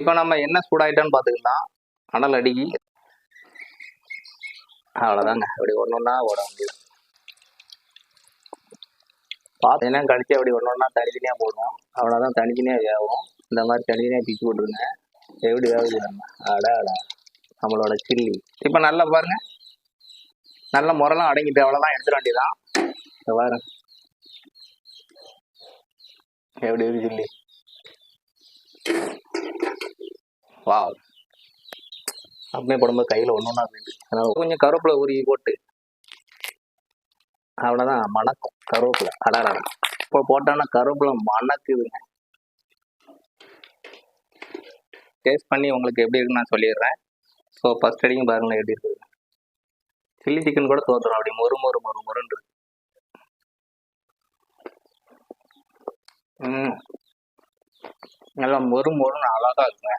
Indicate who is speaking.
Speaker 1: இப்போ நம்ம என்ன சூடாயிட்டோம்னு பார்த்துக்கலாம் அனல் அடிக்கி அவ்வளோதாங்க அப்படி ஒன்று ஒன்றா ஓட வேண்டியது பார்த்தீங்கன்னா கழிச்சு அப்படி ஒன்று ஒன்றா தனித்தனியாக போடுவோம் அவ்வளோதான் தனித்தனியாக வேகும் இந்த மாதிரி தனித்தனியாக பிச்சு போட்டுருங்க எப்படி வேகுது நம்ம? அடா அடா. நம்மளோட சில்லி. இப்போ நல்லா பாருங்க. நல்ல முறைலாம் அடங்கிட்டு அவ்வளோதான் எடுத்துட வேண்டியதான் பாருங்க. எப்படி இருக்கு சில்லி? வா அப்படியே போடும்போது கையில் ஒன்று ஒன்றா போயிட்டு அதனால் கொஞ்சம் கருவேப்பிலை உருகி போட்டு. அவ்வளோதான் மணக்கும். கருவேப்பிலை. அடாரா இப்போ போட்டோன்னா கருவேப்பிலை மணக்குதுங்க. டேஸ்ட் பண்ணி உங்களுக்கு எப்படி இருக்குன்னு நான் சொல்லிடுறேன். ஸோ ஃபஸ்ட் அடிக்கும் பாருங்களேன் எப்படி இருக்குது. சில்லி சிக்கன் கூட தோத்துரும். அப்படி மொறு மொறு மொறு மொறுன்னு நல்லா மொறு மொறுன்னு அழகா இருக்குங்க.